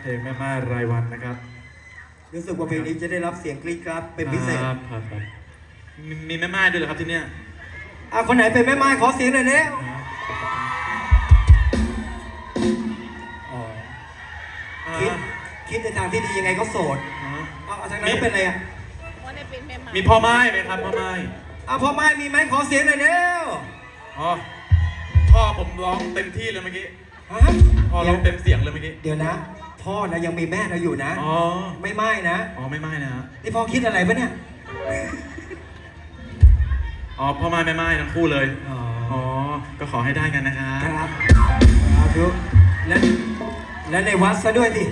เพลงแม่ไม้รายวันนะครับรู้สึกว่าเพลงนี้จะได้รับเสียงกรี๊ดกราดเป็นพิเศษครับครับครับมีมีแม่ไม้ด้วยเหรอครับที่เนี้ยอะคนไหนเป็นแม่ไม้ขอเสียงหน่อยเนี้ยอ๋ออ่าคิดคิดในทางที่ดียังไงก็โสดอ๋อเอาเอาทางนั้นเป็นอะไรอะว่าได้เป็นแม่ไม้มีพ่อไม้ไหมครับพ่อไม้อะพ่อไม้มีไหมขอเสียงหน่อยเนี้ยอ๋อพ่อผมร้องเต็มที่เลยเมื่อกี้ ฮะพ่อร้องเต็มเสียงเลยเมื่อกี้ เดี๋ยวนะ พ่อนะยังมีแม่เราอยู่นะ อ๋อ ไม่ไม้นะ อ๋อไม่ไม้นะฮะนี่พ่อคิดอะไรปะเนี่ย อ๋อพ่อไม้แม่ไม้ทั้งคู่เลย อ๋อ อ๋อ ก็ขอให้ได้กันนะครับครับครับทุกและและในวัดซะด้วยสิ